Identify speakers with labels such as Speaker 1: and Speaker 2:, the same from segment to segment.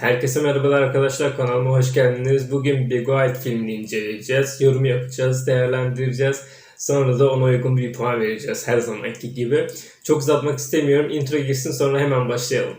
Speaker 1: Herkese merhabalar arkadaşlar kanalıma hoş geldiniz. Bugün Big White filmini inceleyeceğiz. Yorum yapacağız, değerlendireceğiz. Sonra da ona uygun bir puan vereceğiz her zamanki gibi. Çok uzatmak istemiyorum. Intro girsin sonra hemen başlayalım.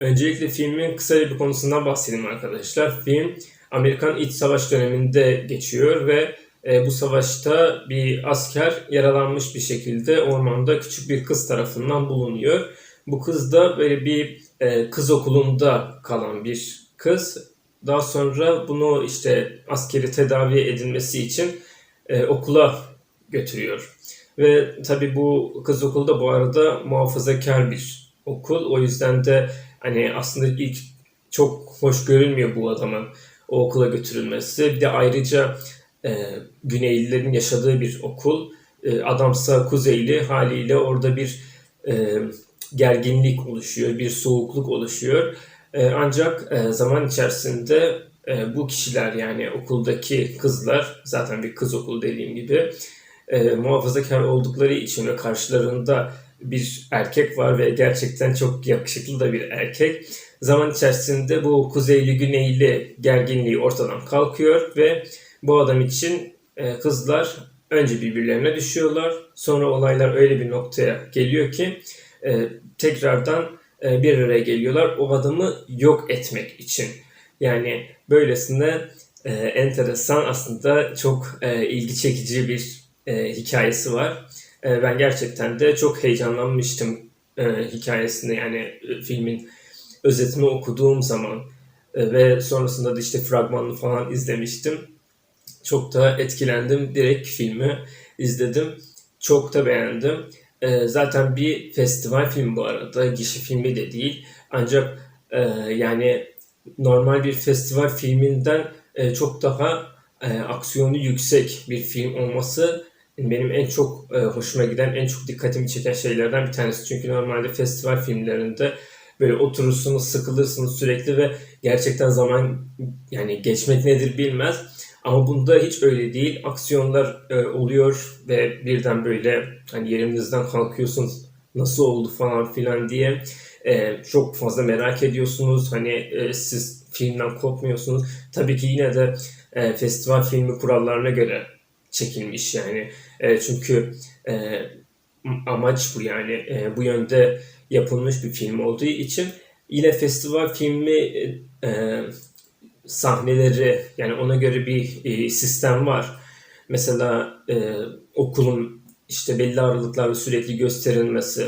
Speaker 1: Öncelikle filmin kısaca bir konusundan bahsedeyim arkadaşlar. Film Amerikan İç Savaş döneminde geçiyor ve e, bu savaşta bir asker yaralanmış bir şekilde ormanda küçük bir kız tarafından bulunuyor. Bu kız da böyle bir e, kız okulunda kalan bir kız. Daha sonra bunu işte askeri tedavi edilmesi için e, okula götürüyor. Ve tabii bu kız okulu da bu arada muhafazakar bir okul. O yüzden de hani aslında ilk çok hoş görünmüyor bu adamın o okula götürülmesi. Bir de ayrıca e, Güneylilerin yaşadığı bir okul. E, adamsa Kuzeyli haliyle orada bir e, gerginlik oluşuyor, bir soğukluk oluşuyor. E, ancak e, zaman içerisinde e, bu kişiler yani okuldaki kızlar, zaten bir kız okulu dediğim gibi, e, muhafazakar oldukları için ve karşılarında bir erkek var ve gerçekten çok yakışıklı da bir erkek. Zaman içerisinde bu kuzeyli güneyli gerginliği ortadan kalkıyor ve bu adam için e, kızlar önce birbirlerine düşüyorlar. Sonra olaylar öyle bir noktaya geliyor ki e, tekrardan e, bir araya geliyorlar o adamı yok etmek için. Yani böylesine e, enteresan aslında çok e, ilgi çekici bir e, hikayesi var. E, ben gerçekten de çok heyecanlanmıştım e, hikayesini yani e, filmin özetini okuduğum zaman e, ve sonrasında da işte fragmanını falan izlemiştim. Çok da etkilendim. Direkt filmi izledim. Çok da beğendim. E, zaten bir festival filmi bu arada. Gişi filmi de değil. Ancak e, yani normal bir festival filminden e, çok daha e, aksiyonu yüksek bir film olması benim en çok e, hoşuma giden, en çok dikkatimi çeken şeylerden bir tanesi. Çünkü normalde festival filmlerinde böyle oturursunuz, sıkılırsınız sürekli ve gerçekten zaman yani geçmek nedir bilmez. Ama bunda hiç öyle değil. Aksiyonlar e, oluyor ve birden böyle hani yerinizden kalkıyorsunuz nasıl oldu falan filan diye e, çok fazla merak ediyorsunuz. Hani e, siz filmden kopmuyorsunuz. Tabii ki yine de e, festival filmi kurallarına göre çekilmiş yani. E, çünkü e, amaç bu yani e, bu yönde yapılmış bir film olduğu için yine festival filmi e, sahneleri yani ona göre bir e, sistem var. Mesela e, okulun işte belli aralıklarla sürekli gösterilmesi,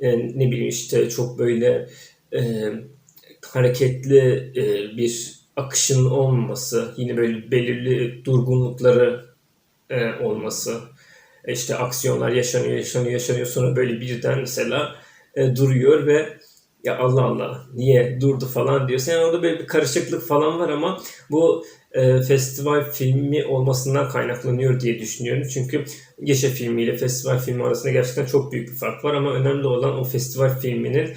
Speaker 1: e, ne bileyim işte çok böyle e, hareketli e, bir akışın olmaması, yine böyle belirli durgunlukları e, olması, e, işte aksiyonlar yaşanıyor, yaşanıyor, yaşanıyor sonra böyle birden mesela e, duruyor ve ya Allah Allah niye durdu falan diyorsun. Yani orada böyle bir karışıklık falan var ama bu e, festival filmi olmasından kaynaklanıyor diye düşünüyorum. Çünkü Geçe filmiyle festival filmi arasında gerçekten çok büyük bir fark var ama önemli olan o festival filminin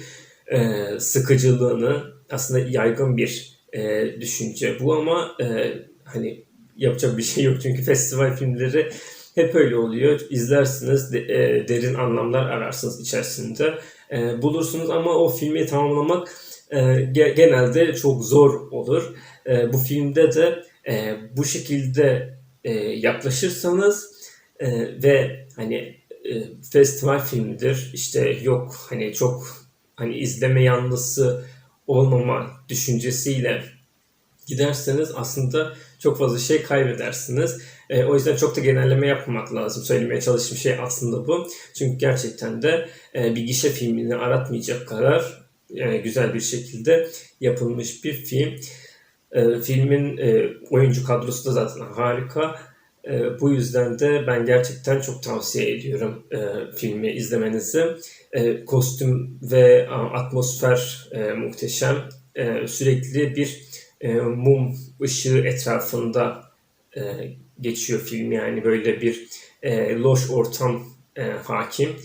Speaker 1: e, sıkıcılığını aslında yaygın bir e, düşünce bu ama e, hani yapacak bir şey yok çünkü festival filmleri hep öyle oluyor. İzlersiniz, de, e, derin anlamlar ararsınız içerisinde. E, bulursunuz ama o filmi tamamlamak e, ge- genelde çok zor olur. E, bu filmde de e, bu şekilde e, yaklaşırsanız e, ve hani e, festival filmidir işte yok hani çok hani izleme yanlısı olmama düşüncesiyle giderseniz aslında çok fazla şey kaybedersiniz. E, o yüzden çok da genelleme yapmamak lazım. Söylemeye çalıştığım şey aslında bu. Çünkü gerçekten de e, bir gişe filmini aratmayacak kadar e, güzel bir şekilde yapılmış bir film. E, filmin e, oyuncu kadrosu da zaten harika. E, bu yüzden de ben gerçekten çok tavsiye ediyorum e, filmi izlemenizi. E, kostüm ve atmosfer e, muhteşem. E, sürekli bir e, mum ışığı etrafında e, geçiyor film yani böyle bir e, loş ortam e, hakim.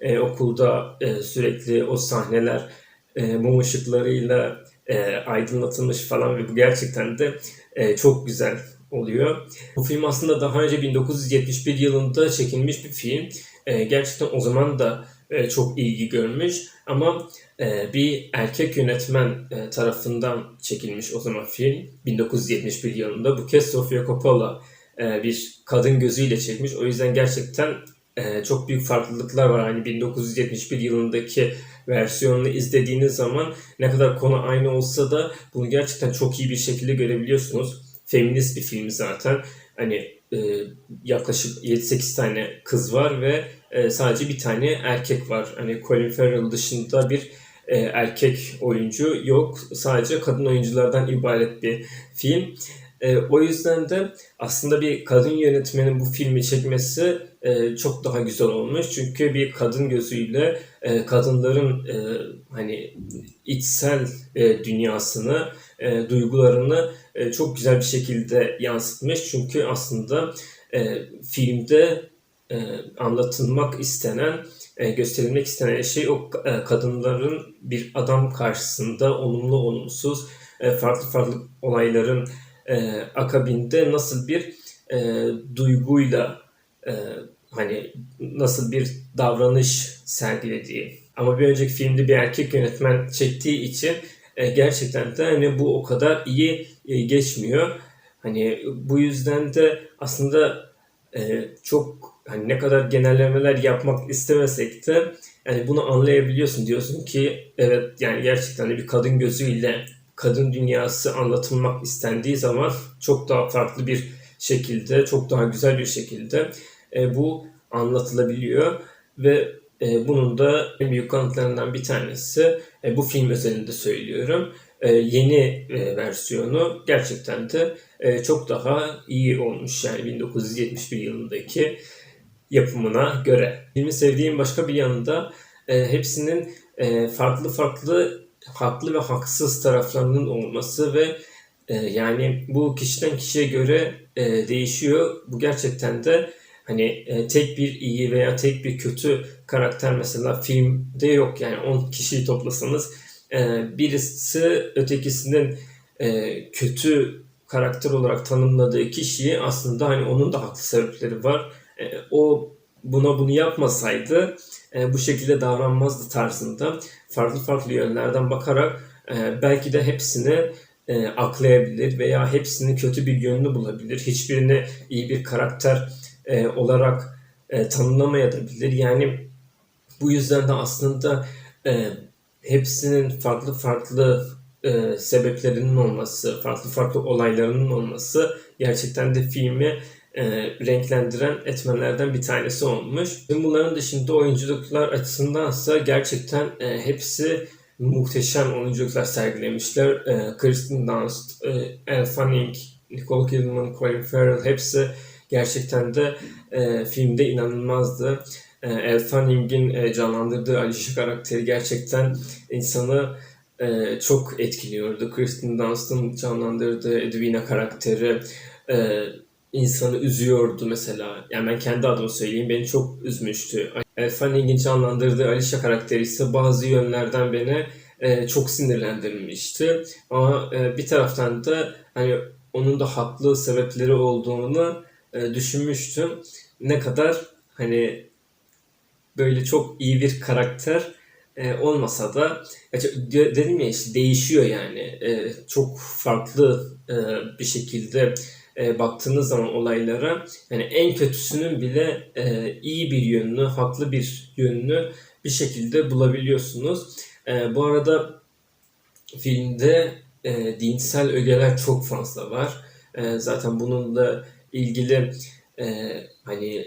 Speaker 1: E, okulda e, sürekli o sahneler e, mum ışıklarıyla e, aydınlatılmış falan ve bu gerçekten de e, çok güzel oluyor. Bu film aslında daha önce 1971 yılında çekilmiş bir film. E, gerçekten o zaman da e, çok ilgi görmüş ama e, bir erkek yönetmen e, tarafından çekilmiş o zaman film 1971 yılında. Bu kez Sofia Coppola e, bir kadın gözüyle çekmiş. O yüzden gerçekten e, çok büyük farklılıklar var. Hani 1971 yılındaki versiyonunu izlediğiniz zaman ne kadar konu aynı olsa da bunu gerçekten çok iyi bir şekilde görebiliyorsunuz. Feminist bir film zaten. Hani e, yaklaşık 7-8 tane kız var ve e, sadece bir tane erkek var. Hani Colin Farrell dışında bir e, erkek oyuncu yok. Sadece kadın oyunculardan ibaret bir film. O yüzden de aslında bir kadın yönetmenin bu filmi çekmesi çok daha güzel olmuş. Çünkü bir kadın gözüyle kadınların hani içsel dünyasını, duygularını e, çok güzel bir şekilde yansıtmış. Çünkü aslında e, filmde e, anlatılmak istenen, e, gösterilmek istenen şey o e, kadınların bir adam karşısında olumlu olumsuz e, farklı farklı olayların e, akabinde nasıl bir e, duyguyla e, hani nasıl bir davranış sergilediği. Ama bir önceki filmde bir erkek yönetmen çektiği için e, gerçekten de hani bu o kadar iyi e, geçmiyor. Hani bu yüzden de aslında e, çok hani ne kadar genellemeler yapmak istemesek de yani bunu anlayabiliyorsun diyorsun ki evet yani gerçekten de bir kadın gözüyle kadın dünyası anlatılmak istendiği zaman çok daha farklı bir şekilde, çok daha güzel bir şekilde e, bu anlatılabiliyor ve e, bunun da en büyük kanıtlarından bir tanesi e, bu film özelinde söylüyorum. E, yeni versiyonu gerçekten de çok daha iyi olmuş yani 1971 yılındaki yapımına göre. Filmi sevdiğim başka bir yanında e, hepsinin farklı farklı haklı ve haksız taraflarının olması ve yani bu kişiden kişiye göre değişiyor. Bu gerçekten de hani e, tek bir iyi veya tek bir kötü karakter mesela filmde yok. Yani 10 kişiyi toplasanız e, birisi ötekisinin e, kötü karakter olarak tanımladığı kişiyi aslında hani onun da haklı sebepleri var. E, o buna bunu yapmasaydı e, bu şekilde davranmazdı tarzında farklı farklı yönlerden bakarak e, belki de hepsini e, aklayabilir veya hepsini kötü bir yönünü bulabilir. Hiçbirini iyi bir karakter e, olarak e, tanımlamayabilir. Yani bu yüzden de aslında e, hepsinin farklı farklı e, sebeplerinin olması, farklı farklı olaylarının olması gerçekten de filmi e, renklendiren etmenlerden bir tanesi olmuş. Tüm bunların dışında oyunculuklar açısındansa gerçekten e, hepsi muhteşem oyunculuklar sergilemişler. E, Kristen Dunst, e, Elle Fanning, Nicole Kidman, Colin Farrell hepsi gerçekten de e, filmde inanılmazdı. E, Elle Fanning'in e, canlandırdığı Alicia karakteri gerçekten insanı e, çok etkiliyordu. Kristen Dunst'ın canlandırdığı Edwina karakteri e, insanı üzüyordu mesela. Yani ben kendi adıma söyleyeyim beni çok üzmüştü. El Fanning'in canlandırdığı Alicia karakteri ise bazı yönlerden beni e, çok sinirlendirmişti. Ama e, bir taraftan da hani onun da haklı sebepleri olduğunu e, düşünmüştüm. Ne kadar hani böyle çok iyi bir karakter e, olmasa da dedim ya işte değişiyor yani. E, çok farklı e, bir şekilde e, baktığınız zaman olaylara yani en kötüsünün bile e, iyi bir yönünü, haklı bir yönünü bir şekilde bulabiliyorsunuz. E, bu arada filmde e, dinsel ögeler çok fazla var. E, zaten bununla ilgili e, hani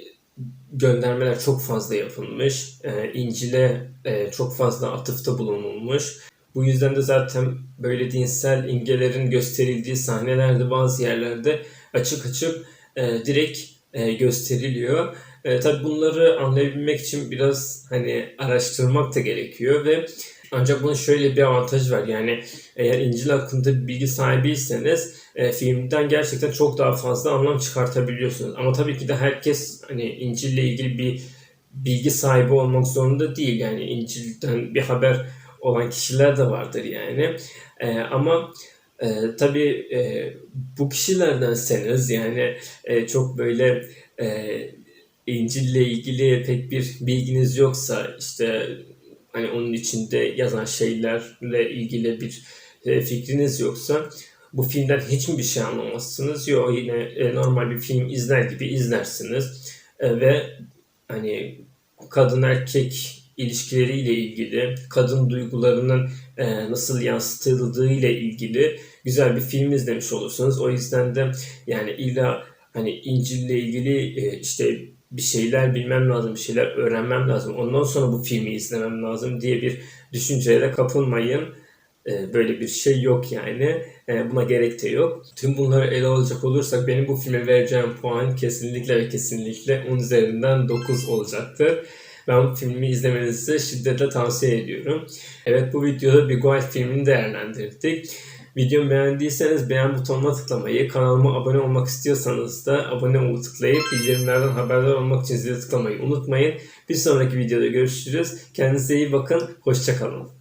Speaker 1: göndermeler çok fazla yapılmış. E, İncil'e e, çok fazla atıfta bulunulmuş. Bu yüzden de zaten böyle dinsel imgelerin gösterildiği sahnelerde bazı yerlerde açık açık e, direkt e, gösteriliyor. E, tabii bunları anlayabilmek için biraz hani araştırmak da gerekiyor ve ancak bunun şöyle bir avantajı var. Yani eğer İncil hakkında bir bilgi sahibiyseniz e, filmden gerçekten çok daha fazla anlam çıkartabiliyorsunuz. Ama tabii ki de herkes hani İncil'le ilgili bir bilgi sahibi olmak zorunda değil. Yani İncil'den bir haber olan kişiler de vardır yani. E, ama e, tabii e, bu kişilerdenseniz yani e, çok böyle e, İncil'le ilgili pek bir bilginiz yoksa işte hani onun içinde yazan şeylerle ilgili bir e, fikriniz yoksa bu filmden hiç mi bir şey anlamazsınız? Yok yine e, normal bir film izler gibi izlersiniz E, ve hani kadın erkek ilişkileriyle ilgili, kadın duygularının nasıl yansıtıldığı ile ilgili güzel bir film izlemiş olursunuz. O yüzden de yani illa hani İncil'le ilgili işte bir şeyler bilmem lazım, bir şeyler öğrenmem lazım. Ondan sonra bu filmi izlemem lazım diye bir düşünceye de kapılmayın. E, Böyle bir şey yok yani. E, Buna gerek de yok. Tüm bunları ele alacak olursak benim bu filme vereceğim puan kesinlikle ve kesinlikle 10 üzerinden 9 olacaktır. Ben bu filmi izlemenizi şiddetle tavsiye ediyorum. Evet bu videoda bir Guide filmini değerlendirdik. Videomu beğendiyseniz beğen butonuna tıklamayı, kanalıma abone olmak istiyorsanız da abone ol tıklayıp bildirimlerden haberdar olmak için zile tıklamayı unutmayın. Bir sonraki videoda görüşürüz. Kendinize iyi bakın. Hoşçakalın.